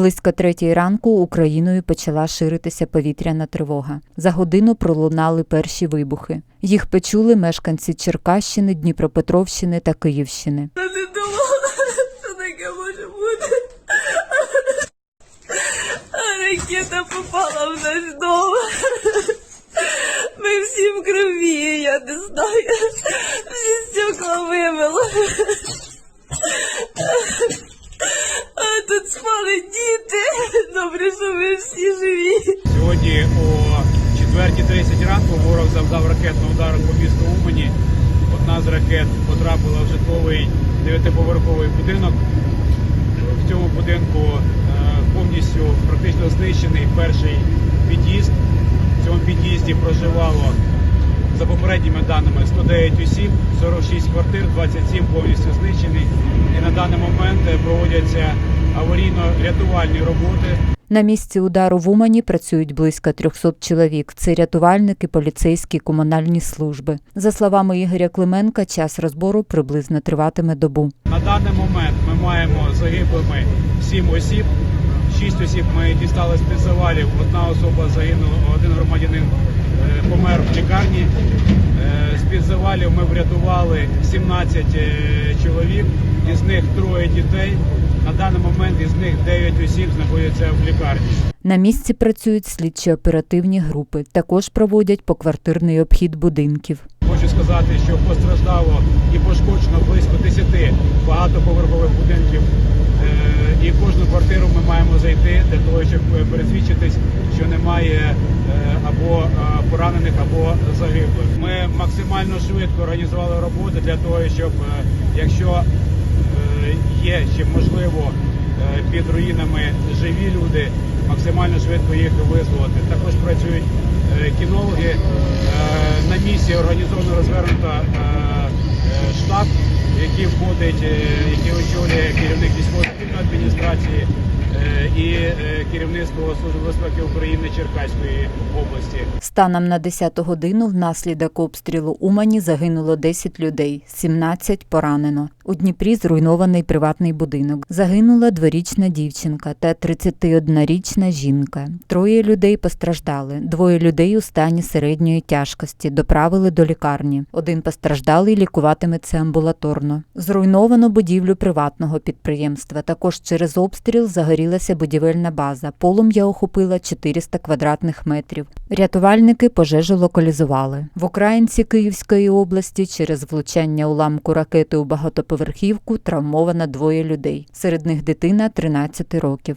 Близько третій ранку Україною почала ширитися повітряна тривога. За годину пролунали перші вибухи. Їх почули мешканці Черкащини, Дніпропетровщини та Київщини. Я не думала, що таке може бути. Ракета попала в наш дом. Ми всі в крові, я не знаю. Всі стекла вимило. Всі живі. Сьогодні о 4.30 ранку ворог завдав ракетного удару по місту Умані. Одна з ракет потрапила в житловий дев'ятиповерховий будинок. В цьому будинку е, повністю практично знищений перший під'їзд. В цьому під'їзді проживало за попередніми даними 109 осіб, 46 квартир, 27 повністю знищені. І на даний момент е, проводяться аварійно-рятувальні роботи. На місці удару в Умані працюють близько 300 чоловік. Це рятувальники, поліцейські, комунальні служби. За словами Ігоря Клименка, час розбору приблизно триватиме добу. На даний момент ми маємо загиблими 7 осіб. 6 осіб ми дістали з під завалів. Одна особа загинула, один громадянин е, помер в лікарні. Завалів ми врятували 17 е, чоловік, із них троє дітей. На даний момент із них 9 осіб знаходяться в лікарні. На місці працюють слідчо-оперативні групи. Також проводять поквартирний обхід будинків. Хочу сказати, що постраждало і пошкоджено близько 10 багатоповерхових будинків. Е, І в кожну квартиру маємо зайти для того, щоб е, пересвідчитись, що немає е, або е, поранених, або загиблих. Ми максимально швидко організували роботу для того, щоб якщо є ще можливо під руїнами живі люди, максимально швидко їх визволити. Також працюють кінологи. На місці організовано розвернуто штаб, який входить, який очолює керівник військової адміністрації і е, керівництво Служби безпеки України Черкаської області. Станом на 10 годину внаслідок обстрілу Умані загинуло 10 людей, 17 поранено. У Дніпрі зруйнований приватний будинок. Загинула дворічна дівчинка та 31-річна жінка. Троє людей постраждали. Двоє людей у стані середньої тяжкості доправили до лікарні. Один постраждалий лікуватиметься амбулаторно. Зруйновано будівлю приватного підприємства. Також через обстріл загорілася будівельна база. Полум'я охопила 400 квадратних метрів. Рятувальники пожежу локалізували. В Українці Київської області через влучання уламку ракети у багатоповерхівку травмовано двоє людей. Серед них дитина 13 років.